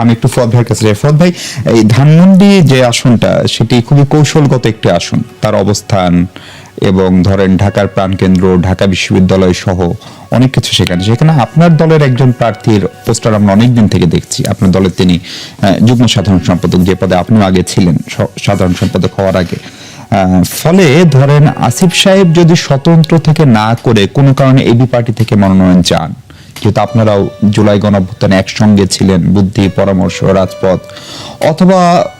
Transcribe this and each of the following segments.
আমি একটু ফদ ভাইয়ের কাছে যাই। ফদ ভাই, এই ধানমন্ডি যে আসনটা, সেটি খুবই কৌশলগত একটি আসন। তার অবস্থান এবং ধরেন ঢাকার প্রাণকেন্দ্র, ঢাকা বিশ্ববিদ্যালয় সহ অনেক কিছু সেখানে। সেখানে আপনার দলের একজন প্রার্থীর পোস্টার আমরা অনেকদিন থেকে দেখছি। আপনার দলের তিনি যুগ্ম সাধারণ সম্পাদক যে পদে আপনিও আগে ছিলেন সাধারণ সম্পাদক হওয়ার আগে। ফলে ধরেন আসিফ সাহেব যদি স্বতন্ত্র থেকে না করে কোনো কারণে এবি পার্টি থেকে মনোনয়ন চান যেহেতু আপনারাও জুলাই গণঅভ্যুত্থানে একসঙ্গে ছিলেন বুদ্ধি পরামর্শ রাজপথ। অথবা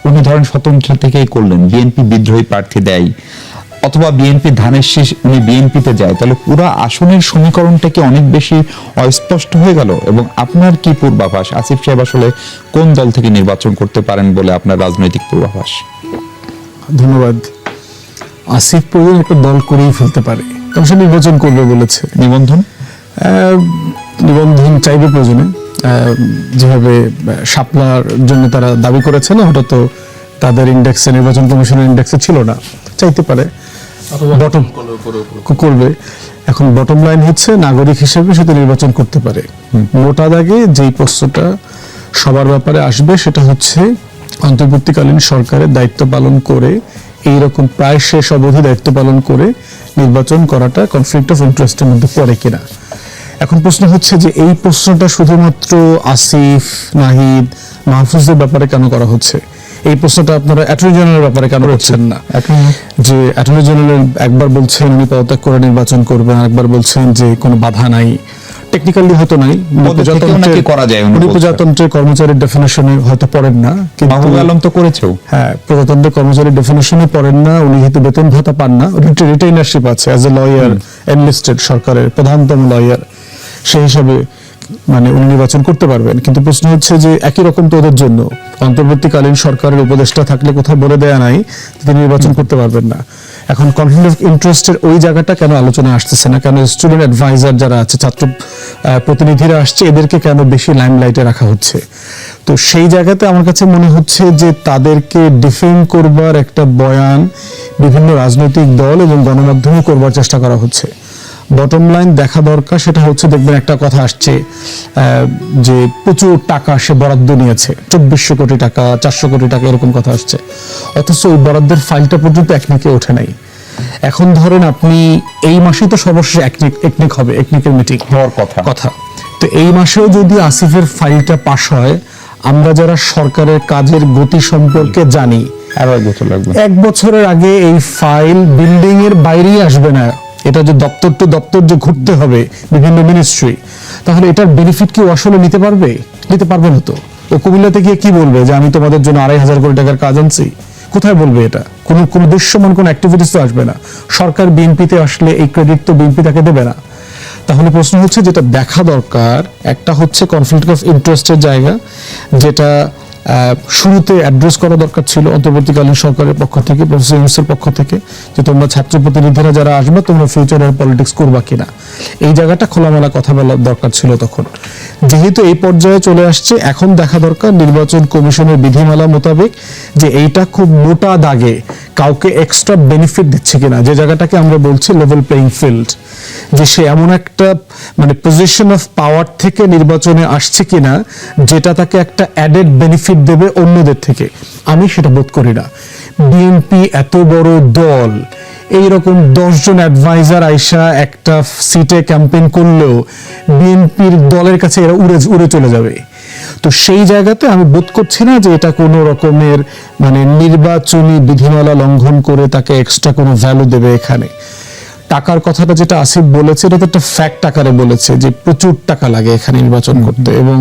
উনি ধরেন স্বতন্ত্র থেকেই করলেন বিএনপি বিদ্রোহী প্রার্থী দেয় অথবা বিএনপি ধানের শীষ উনি বিএনপিতে যায় তাহলে পুরো আসনের সমীকরণটা কি অনেক বেশি অস্পষ্ট হয়ে গেল? এবং আপনার কি পূর্বাভাস? আসিফ সাহেব আসলে কোন দল থেকে নির্বাচন করতে পারেন বলে আপনার রাজনৈতিক পূর্বাভাস? ধন্যবাদ। আসিফ প্রয়োজন একটা দল করেই ফেলতে পারে। কারণ সে নির্বাচন করবে বলেছে। নিবন্ধন? নিবন্ধন চাইবে প্রয়োজনে। যেভাবে শাপলার জন্য তারা দাবি করেছে না ওটা তো তাদের ইন্ডেক্সে নির্বাচন কমিশনের ইন্ডেক্সে ছিল না। চাইতে পারে। বটম করবে। এখন বটম লাইন হচ্ছে নাগরিক হিসেবে সে নির্বাচন করতে পারে। মোটা দাগে যেই প্রশ্নটা সবার ব্যাপারে আসবে সেটা হচ্ছে অন্তর্বর্তীকালীন সরকারের দায়িত্ব পালন করে এইরকম প্রায় শেষ অবধি দায়িত্ব পালন করে নির্বাচন করাটা কনফ্লিক্ট অফ ইন্টারেস্টের মধ্যে পড়ে কিনা। এখন প্রশ্ন হচ্ছে যে এই প্রশ্নটা শুধুমাত্র আসিফ নাহিদ মাহফুজের ব্যাপারে কেন করা হচ্ছে? এই প্রশ্নটা আপনারা অ্যাটর্নি জেনারেলের ব্যাপারে কেন করছেন না? যে অ্যাটর্নি জেনারেল একবার বলছেন উনি পদত্যাগ করে নির্বাচন করবেন। একবার বলছেন যে কোনো বাধা নাই। টেকনিক্যালি হয়তো নাই। উনি প্রজাতন্ত্রের- করা যায়, উনি উনি কর্মচারীর ডেফিনেশনে হয়তো পড়েন না কিন্তু আলম তো করেছেও। হ্যাঁ প্রজাতন্ত্রের কর্মচারী ডেফিনেশনে পড়েন না উনি যেহেতু বেতন ভাতা পান না রিটেইনারশিপ আছে অ্যাজ এ লয়ার এনলিস্টেড সরকারের প্রধানতম লয়ার সেই হিসাবে মানে উনি নির্বাচন করতে পারবেন। কিন্তু প্রশ্ন হচ্ছে যে একই রকম তো ওদের জন্য। অন্তর্বর্তীকালীন সরকারের উপদেষ্টা থাকলে কোথাও বলে দেয়া নাই তিনি নির্বাচন করতে পারবেন না। এখন কনফ্লিক্ট অফ ইন্টারেস্টের ওই জায়গাটা কেন আলোচনায় আসতেছে না? কেন স্টুডেন্ট অ্যাডভাইজার যারা আছে, ছাত্র প্রতিনিধিরা আসছে, এদেরকে কেন বেশি লাইমলাইটে রাখা হচ্ছে? তো সেই জায়গাতে আমার কাছে মনে হচ্ছে যে তাদেরকে ডিফেন্ড করবার একটা বয়ান বিভিন্ন রাজনৈতিক দল এবং গণমাধ্যমে করবার চেষ্টা করা হচ্ছে। বটম লাইন দেখা দরকার সেটা হচ্ছে দেখবেন একটা কথা আসছে যে প্রচুর টাকা সে বরাদ্দ নিয়েছে। চব্বিশশো কোটি টাকা চারশো কোটি টাকা এরকম কথা আসছে। অথচ ওই বরাদ্দের ফাইলটা পর্যন্ত একনিকে ওঠে নাই। এখন ধরেন আপনি এই মাসেই তো সর্বশেষ একনিক একনিক হবে একনিকের মিটিং হওয়ার কথা। কথা। তো এই মাসেও যদি আসিফের ফাইলটা পাশ হয় আমরা যারা সরকারের কাজের গতি সম্পর্কে জানি এক বছরের আগে এই ফাইল বিল্ডিং এর বাইরেই আসবে না। এটা যে দপ্তর টু দপ্তর যে ঘুরতে হবে বিভিন্ন মিনিস্ট্রি তাহলে এটার বেনিফিট কি আসলে নিতে পারবে? নিতে পারবে না তো। ও কুমিল্লাতে গিয়ে কি বলবে যে, আমি তোমাদের জন্য আড়াই হাজার কোটি টাকার কাজ আনছি কোথায় বলবে এটা? কোনো কোনো দৃশ্যমান কোনো অ্যাক্টিভিটিস তো আসবে না। সরকার বিএনপিতে আসলে এই ক্রেডিট তো বিএনপি তাকে দেবে না। তাহলে প্রশ্ন হচ্ছে, যেটা দেখা দরকার, একটা হচ্ছে কনফ্লিক্ট অফ ইন্টারেস্টের জায়গা, যেটা শুরুতে অ্যাড্রেস করা দরকার ছিল অন্তর্বর্তীকালীন সরকারের পক্ষ থেকে প্রফেসর ইউনুসের পক্ষ থেকে, যে তোমরা ছাত্র প্রতিনিধিরা যারা আসবে, তোমরা ফিউচারের পলিটিক্স করবা কিনা। এই জায়গাটা খোলামেলা কথা বলা দরকার ছিল তখন। যেহেতু এই পর্যায়ে চলে আসছে, এখন দেখা দরকার নির্বাচন কমিশনের বিধিমালা মোতাবেক যে এইটা খুব মোটা দাগে কাউকে এক্সট্রা বেনিফিট দিচ্ছে কিনা। যে জায়গাটাকে আমরা বলছি লেভেল প্লেইং ফিল্ড যে সে এমন একটা মানে পজিশন অফ পাওয়ার থেকে নির্বাচনে আসছে কিনা, যেটা তাকে একটা অ্যাডেড বেনিফিট দেবে অন্যদের থেকে। আমি সেটা বোধ করি না। বিএনপি এত বড় দল এইরকম দশজন অ্যাডভাইজার আইসা একটা সিটে ক্যাম্পেইন করলেও বিএনপির দলের কাছে এরা উড়ে উড়ে চলে যাবে। তো সেই জায়গাতে আমি বোধ করছি না যে এটা কোনো রকমের মানে নির্বাচনী বিধিমালা লঙ্ঘন করে তাকে এক্সট্রা কোনো ভ্যালু দেবে এখানে। টাকার কথাটা যেটা আসিফ বলেছে এটা তো একটা ফ্যাক্ট আকারে বলেছে যে প্রচুর টাকা লাগে এখানে নির্বাচন করতে এবং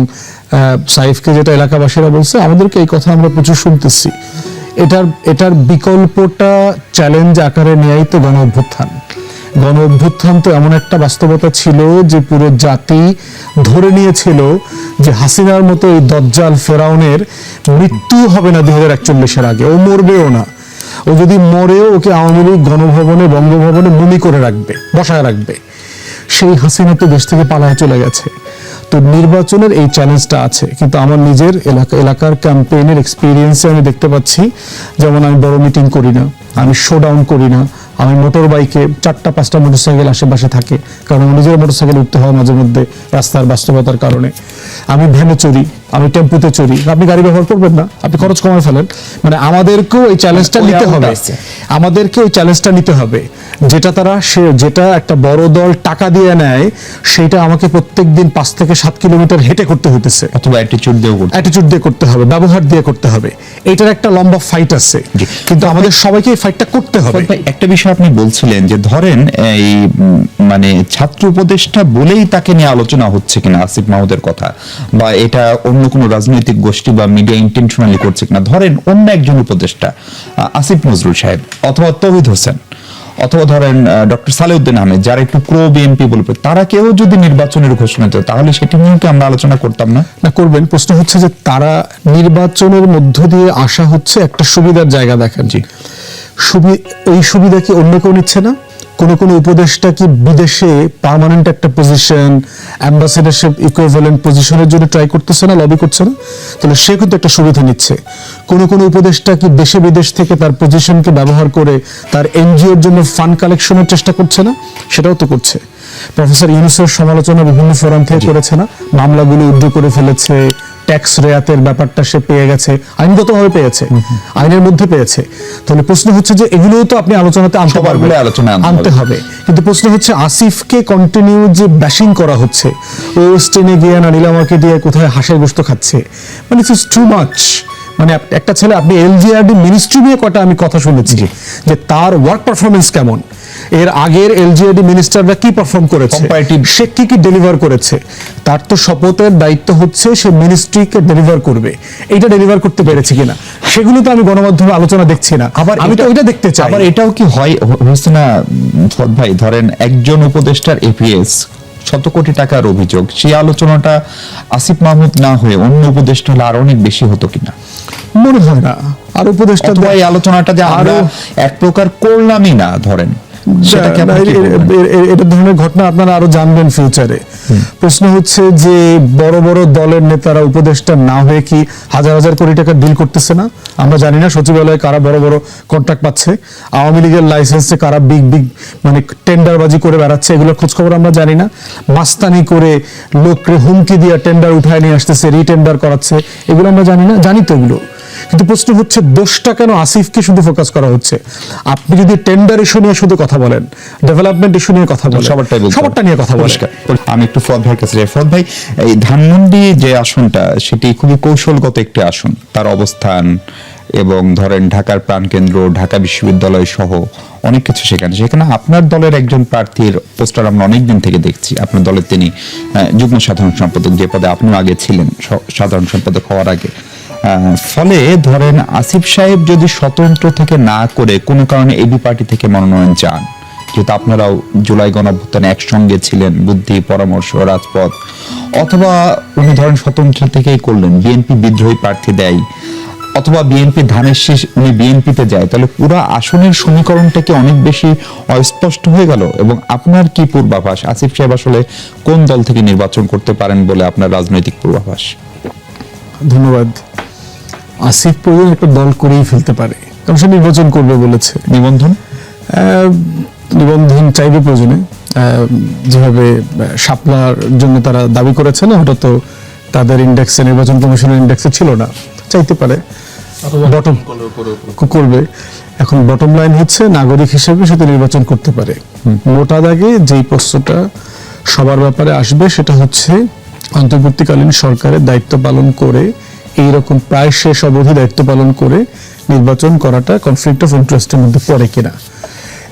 সাইফকে যেটা এলাকাবাসীরা বলছে, আমাদেরকে এই কথা আমরা প্রচুর শুনতেছি। এটার এটার বিকল্পটা চ্যালেঞ্জ আকারে নেয়াই তো গণ অভ্যুত্থান। গণ অভ্যুত্থান তো এমন একটা বাস্তবতা ছিল যে পুরো জাতি ধরে নিয়েছিল যে হাসিনার মতো এই দজ্জাল ফেরাউনের মৃত্যু হবে না দুই হাজার একচল্লিশের আগে। ও মরবেও না। ও যদি মরেও ওকে আওয়ামী লীগ গণভবনে, বঙ্গভবনে মমি করে রাখবে, বসায় রাখবে। সেই হাসিনা তো দেশ থেকে পালায় চলে গেছে। তো নির্বাচনের এই চ্যালেঞ্জটা আছে। কিন্তু আমার নিজের এলাকা, এলাকার ক্যাম্পেইনের এক্সপিরিয়েন্সে আমি দেখতে পাচ্ছি, যেমন আমি বড় মিটিং করি না, আমি শো ডাউন করি না, আমি মোটর বাইকে চারটা, পাঁচটা মোটর সাইকেল আশেপাশে থাকে, কারণ আমার নিজের মোটরসাইকেল উঠতে হয় মাঝে মধ্যে রাস্তার বাস্তবতার কারণে। আমি ভ্যানে চড়ি আমি টেম্পুতে চড়ি। আপনি গাড়ি ব্যবহার করবেন না আপনি খরচ কমায় ফেলেন। মানে আমাদেরকেও এই চ্যালেঞ্জটা নিতে হবে। আমাদেরকে ওই চ্যালেঞ্জটা নিতে হবে। যেটা তারা সে যেটা একটা বড় দল টাকা দিয়ে নেয় সেটা আমাকে প্রত্যেক দিন পাঁচ থেকে সাত কিলোমিটার হেঁটে করতে হইতেছে। অথবা অ্যাটিচিউড দিয়েও করতে অ্যাটিটিউড দিয়ে করতে হবে ব্যবহার দিয়ে করতে হবে। এটার একটা লম্বা ফাইট আছে। কিন্তু আমাদের সবাইকে এই ফাইটটা করতে হবে। একটা বিষয় আপনি বলছিলেন যে ধরেন এই মানে ছাত্র উপদেষ্টা বলেই তাকে নিয়ে আলোচনা হচ্ছে কিনা আসিফ মাহমুদের কথা বা এটা অন্য কোনো রাজনৈতিক গোষ্ঠী বা মিডিয়া ইন্টেনশনালি করছে কিনা। ধরেন অন্য একজন উপদেষ্টা আসিফ নজরুল সাহেব অথবা তৌহিদ হোসেন অথবা ধরেন ডক্টর সালেউদ্দিন আহমেদ যারা একটু প্রো বিএনপি বলবে তারা কেউ যদি নির্বাচনের ঘোষণা দিত তাহলে সেটি নিয়েও কি আমরা আলোচনা করতাম না? না করবেন। প্রশ্ন হচ্ছে যে তারা নির্বাচনের মধ্য দিয়ে আসা হচ্ছে একটা সুবিধার জায়গা দেখেন। জি। এই সুবিধা কি অন্য কেউ নিচ্ছে না? কোন কোন উপদেষ্টা কি বিদেশে পার্মানেন্ট একটা পজিশন অ্যাম্বাসেডারশিপ ইকুইভ্যালেন্ট পজিশনের জন্য ট্রাই করতেছে না লবি করছে না? তাহলে সে কিন্তু একটা সুবিধা নিচ্ছে। কোন কোন উপদেষ্টা কি দেশে বিদেশ থেকে তার পজিশনকে ব্যবহার করে তার এনজিওর জন্য ফান্ড কালেকশনের চেষ্টা করছে না? সেটাও তো করছে। প্রফেসর ইউনুসের সমালোচনা বিভিন্ন ফোরাম থেকে করেছে না? মামলাগুলো উদ্র করে ফেলেছে ট্যাক্স রেয়াতের ব্যাপারটা সে পেয়ে গেছে আইনগতভাবে পেয়েছে আইনের মধ্যে পেয়েছে। তাহলে প্রশ্ন হচ্ছে যে এগুলোও তো আপনি আলোচনাতে আনতে পারবেন বলে আলোচনায় আনতে হবে। কিন্তু প্রশ্ন হচ্ছে আসিফকে কন্টিনিউ যে ব্যাশিং করা হচ্ছে ওয়েস্টেনে স্টেনে গিয়ে না নীলামাকে দিয়ে কোথায় হাঁসের গোস্ত খাচ্ছে? মানে ইটস টু মাচ মানে একটা ছেলে আপনি এলজিআরডি মিনিস্ট্রি নিয়ে কটা আমি কথা শুনেছি যে তার ওয়ার্ক পারফরমেন্স কেমন? এর আগের এলজিআরডি মিনিস্টাররা কি পারফর্ম করেছে? সে কি কি ডেলিভার করেছে? তার তো শপথের দায়িত্ব হচ্ছে সে মিনিস্ট্রিকে ডেলিভার করবে। এইটা ডেলিভার করতে পেরেছে কিনা? সেগুলো তো আমি গণমাধ্যমে আলোচনা দেখছি না। আবার আমি তো ওইটা দেখতে চাই। আবার এটাও কি হয়? হয়েছে না? ভাই ধরেন একজন উপদেষ্টার এপিএস শত কোটি টাকার অভিযোগ। সেই আলোচনাটা আসিফ মাহমুদ না হয়ে অন্য উপদেষ্টা হলে আরও অনেক বেশি হতো কিনা? মনে হয় না। আর উপদেষ্টা এই আলোচনাটা যে আরো- এক প্রকার করলামই না ধরেন। এটা ধরনের ঘটনা আপনারা আরও জানবেন ফিউচারে প্রশ্ন হচ্ছে যে বড় বড় দলের নেতারা উপদেষ্টা না হয়ে কি হাজার হাজার কোটি টাকা ডিল করতেছে না? আমরা জানি না সচিবালয়ে কারা বড় বড় কন্ট্রাক্ট পাচ্ছে। আওয়ামী লীগের লাইসেন্সে কারা বিগ বিগ মানে টেন্ডারবাজি করে বেড়াচ্ছে এগুলোর খোঁজ খবর আমরা জানি না। মাস্তানি করে লোককে হুমকি দিয়ে টেন্ডার উঠায় নিয়ে আসতেছে রিটেন্ডার করাচ্ছে এগুলো আমরা জানি না জানি তো এগুলো। কিন্তু প্রশ্ন হচ্ছে দোষটা কেন আসিফকে শুধু ফোকাস করা হচ্ছে? আপনি যদি টেন্ডার ইস্যু নিয়ে শুধু কথা বলেন ডেভেলপমেন্ট ইস্যু নিয়ে কথা বলেন সবারটাই। সবারটা নিয়ে কথা বলেন। আমি একটু ফদ ভাইয়ের কাছে যাই। ফদ ভাই এই ধানমন্ডি যে আসনটা সেটি খুবই কৌশলগত একটি আসন। তার অবস্থান এবং ধরেন ঢাকার প্রাণকেন্দ্র ঢাকা বিশ্ববিদ্যালয় সহ অনেক কিছু সেখানে। সেখানে আপনার দলের একজন প্রার্থীর পোস্টার আমরা অনেকদিন থেকে দেখছি। আপনার দলের তিনি যুগ্ম সাধারণ সম্পাদক যে পদে আপনিও আগে ছিলেন সাধারণ সম্পাদক হওয়ার আগে। ফলে ধরেন আসিফ সাহেব যদি স্বতন্ত্র থেকে না করে কোনো কারণে এবি পার্টি থেকে মনোনয়ন চান, যেহেতু আপনারাও জুলাই গণঅভ্যুত্থানে একসঙ্গে ছিলেন, বুদ্ধি, পরামর্শ, রাজপথ, অথবা উনি ধরেন স্বতন্ত্র থেকেই করলেন, বিএনপি বিদ্রোহী প্রার্থী দেয়, অথবা বিএনপি ধানের শেষ উনি বিএনপিতে যায়, তাহলে পুরো আসনের সমীকরণটাকে অনেক বেশি অস্পষ্ট হয়ে গেল। এবং আপনার কি পূর্বাভাস? আসিফ সাহেব আসলে কোন দল থেকে নির্বাচন করতে পারেন বলে আপনার রাজনৈতিক পূর্বাভাস? ধন্যবাদ। আসিফ প্রয়োজন একটা দল করেই ফেলতে পারে। কারণ সে নির্বাচন করবে বলেছে। নিবন্ধন? নিবন্ধন চাইবে প্রয়োজনে। যেভাবে শাপলার জন্য তারা দাবি করেছে না হঠাৎ তো তাদের ইন্ডেক্সে নির্বাচন কমিশনের ইন্ডেক্সে ছিল না। চাইতে পারে। বটম করবে। এখন বটম লাইন হচ্ছে নাগরিক হিসেবে সে তো নির্বাচন করতে পারে। মোটা দাগে যেই প্রশ্নটা সবার ব্যাপারে আসবে সেটা হচ্ছে অন্তর্বর্তীকালীন সরকারের দায়িত্ব পালন করে এই রকম প্রায় শেষ অবধি দায়িত্ব পালন করে নির্বাচন করাটা কনফ্লিক্ট অফ ইন্টারেস্টের মধ্যে পড়ে কিনা?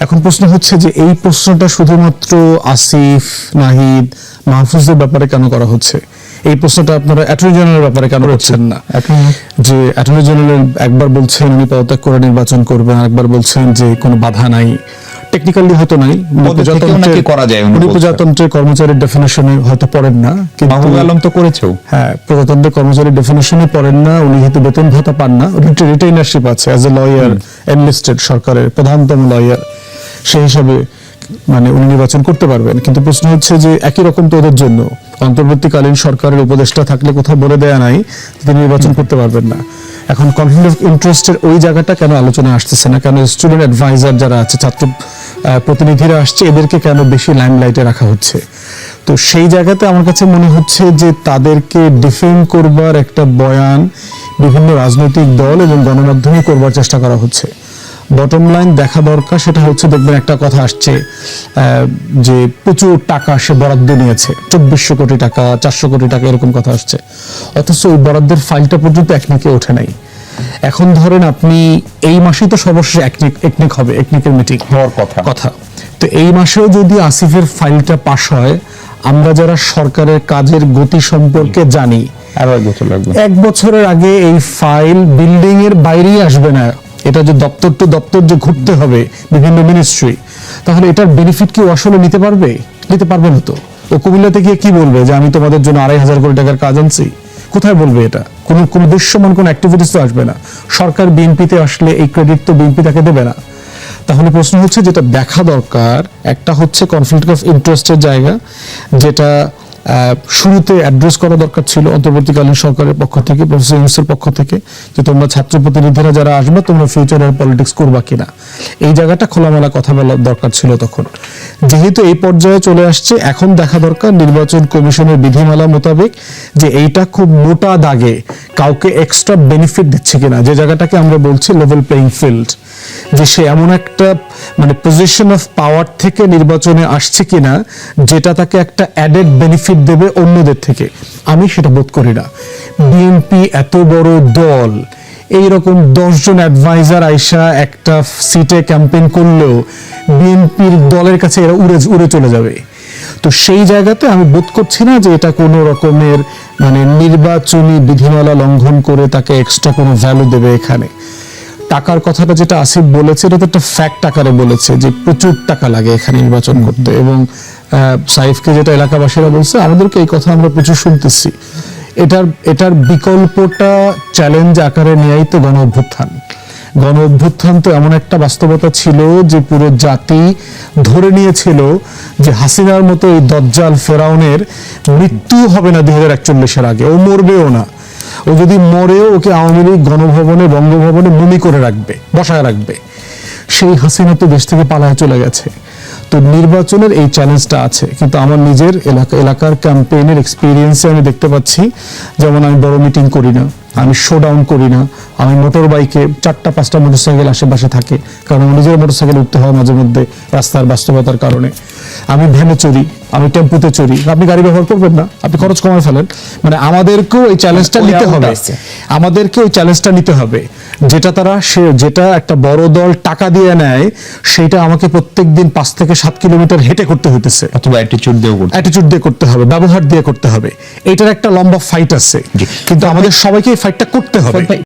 এখন প্রশ্ন হচ্ছে যে এই প্রশ্নটা শুধুমাত্র আসিফ নাহিদ মাহফুজের ব্যাপারে কেন করা হচ্ছে? এই প্রশ্নটা আপনারা অ্যাটর্নি জেনারেলের ব্যাপারে কেন করছেন। না? যে অ্যাটর্নি জেনারেল একবার বলছেন উনি পদত্যাগ করে নির্বাচন করবেন একবার বলছেন যে কোনো বাধা নাই। টেকনিক্যালি হয়তো নাই নাকি করা যায়, উনি প্রজাতন্ত্রের কর্মচারীর ডেফিনেশনে হয়তো পড়েন না কিন্তু আলম তো করেছেও। হ্যাঁ প্রজাতন্ত্রের কর্মচারী ডেফিনেশনে পড়েন না উনি যেহেতু বেতন ভাতা পান না রিটেইনারশিপ আছে অ্যাজ এ লয়ার এনলিস্টেড সরকারের প্রধানতম লয়ার সেই হিসাবে মানে উনি নির্বাচন করতে পারবেন। কিন্তু প্রশ্ন হচ্ছে যে একই রকম তো ওদের জন্য অন্তর্বর্তীকালীন সরকারের উপদেষ্টা থাকলে কোথাও বলে দেয়া নাই তিনি নির্বাচন করতে পারবেন না। এখন কনফ্লিক্ট অফ ইন্টারেস্টের ওই জায়গাটা কেন আলোচনা আসতেছে না? কেন স্টুডেন্ট অ্যাডভাইজার যারা আছে ছাত্র প্রতিনিধিরা আসছে, এদেরকে কেন বেশি লাইমলাইটে রাখা হচ্ছে? তো সেই জায়গাতে আমার কাছে মনে হচ্ছে যে তাদেরকে ডিফেন্ড করবার একটা বয়ান বিভিন্ন রাজনৈতিক দল এবং গণমাধ্যমে করবার চেষ্টা করা হচ্ছে। বটম লাইন দেখা দরকার, সেটা হচ্ছে দেখবেন একটা কথা আসছে যে প্রচুর টাকা সে বরাদ্দ নিয়েছে। চব্বিশশো কোটি টাকা, চারশো কোটি টাকা এরকম কথা আসছে। অথচ ওই বরাদ্দের ফাইলটা পর্যন্ত একনিকে ওঠে নাই। এখন ধরেন আপনি এই মাসেই তো সর্বশেষ একনিক একনিক হবে একনিকের মিটিং হওয়ার কথা। কথা। তো এই মাসেও যদি আসিফের ফাইলটা পাশ হয় আমরা যারা সরকারের কাজের গতি সম্পর্কে জানি আরও এক বছর লাগবে। এক বছরের আগে এই ফাইল বিল্ডিং এর বাইরেই আসবে না। এটা যে দপ্তর টু দপ্তর যে ঘুরতে হবে বিভিন্ন মিনিস্ট্রি তাহলে এটার বেনিফিট কি আসলে নিতে পারবে? নিতে পারবে না তো। ও কুমিল্লাতে গিয়ে কি বলবে যে আমি তোমাদের জন্য আড়াই হাজার কোটি টাকার কাজ আনছি কোথায় বলবে এটা? কোন, কোনো দৃশ্যমান কোন অ্যাক্টিভিটিস তো আসবে না। সরকার বিএনপিতে আসলে এই ক্রেডিট তো বিএনপি তাকে দেবে না। তাহলে প্রশ্ন হচ্ছে, যেটা দেখা দরকার, একটা হচ্ছে কনফ্লিক্ট অফ ইন্টারেস্টের জায়গা, যেটা শুরুতে অ্যাড্রেস করা দরকার ছিল অন্তর্বর্তীকালীন সরকারের পক্ষ থেকে প্রফেসর ইউনুসের পক্ষ থেকে, যে তোমরা ছাত্র প্রতিনিধিরা যারা আসবে, তোমরা ফিউচারের পলিটিক্স করবা কিনা। এই জায়গাটা খোলামেলা কথা বলা দরকার ছিল তখন। যেহেতু এই পর্যায়ে চলে আসছে, এখন দেখা দরকার নির্বাচন কমিশনের বিধিমালা মোতাবেক যে এইটা খুব মোটা দাগে কাউকে এক্সট্রা বেনিফিট দিচ্ছে কিনা। যে জায়গাটাকে আমরা বলছি লেভেল প্লেইং ফিল্ড যে সে এমন একটা মানে পজিশন অফ পাওয়ার থেকে নির্বাচনে আসছে কিনা, যেটা তাকে একটা অ্যাডেড বেনিফিট দেবে অন্যদের থেকে। আমি সেটা বোধ করি না। বিএনপি এত বড় দল, এইরকম দশজন অ্যাডভাইজার আইসা একটা সিটে ক্যাম্পেইন করলেও বিএনপির দলের কাছে এরা উড়ে উড়ে চলে যাবে। তো সেই জায়গাতে আমি বোধ করছি না যে এটা কোনো রকমের মানে নির্বাচনী বিধিমালা লঙ্ঘন করে তাকে এক্সট্রা কোনো ভ্যালু দেবে এখানে। টাকার কথাটা যেটা আসিফ বলেছে এটা তো একটা ফ্যাক্ট আকারে বলেছে যে প্রচুর টাকা লাগে এখানে নির্বাচন করতে। এবং সাইফকে যেটা এলাকাবাসীরা বলছে আমাদেরকে এই কথা আমরা প্রচুর শুনতেছি। এটার এটার বিকল্পটা চ্যালেঞ্জ আকারে নেয়াই তো গণ অভ্যুত্থান। গণ অভ্যুত্থান তো এমন একটা বাস্তবতা ছিল যে পুরো জাতি ধরে নিয়েছিল যে হাসিনার মতো এই দজ্জাল ফেরাউনের মৃত্যু হবে না দুই হাজার একচল্লিশের আগে। ও মরবেও না। ও যদি মরেও ওকে আওয়ামী লীগ গণভবনে, বঙ্গভবনে মুমি করে রাখবে, বসায় রাখবে। সেই হাসিনা তো দেশ থেকে পালায় চলে গেছে। তো নির্বাচনের এই চ্যালেঞ্জটা আছে। কিন্তু আমার নিজের এলাকা, এলাকার ক্যাম্পেইনের এক্সপিরিয়েন্সে আমি দেখতে পাচ্ছি, যেমন আমি বড় মিটিং করি না, আমি শো ডাউন করি না, আমি মোটর বাইকে চারটা, পাঁচটা মোটরসাইকেল আশেপাশে থাকে। কারণ নিজের মোটরসাইকেল উঠতে হয় মাঝে মধ্যে রাস্তার বাস্তবতার কারণে। আমি ভ্যানে চড়ি আমি টেম্পুতে চড়ি আপনি গাড়ি ব্যবহার করবেন না আপনি খরচ কমায় ফেলেন। মানে আমাদেরকেও এই চ্যালেঞ্জটা নিতে হবে। আমাদেরকে ওই চ্যালেঞ্জটা নিতে হবে। যেটা তারা সে যেটা একটা বড় দল টাকা দিয়ে নেয় সেটা আমাকে প্রত্যেক দিন পাঁচ থেকে সাত কিলোমিটার হেঁটে করতে হইতেছে। অথবা অ্যাটিটিউড দিয়েও করতে অ্যাটিটিউড দিয়ে করতে হবে ব্যবহার দিয়ে করতে হবে। এটার একটা লম্বা ফাইট আছে। কিন্তু আমাদের সবাইকে এই ফাইটটা করতে হবে।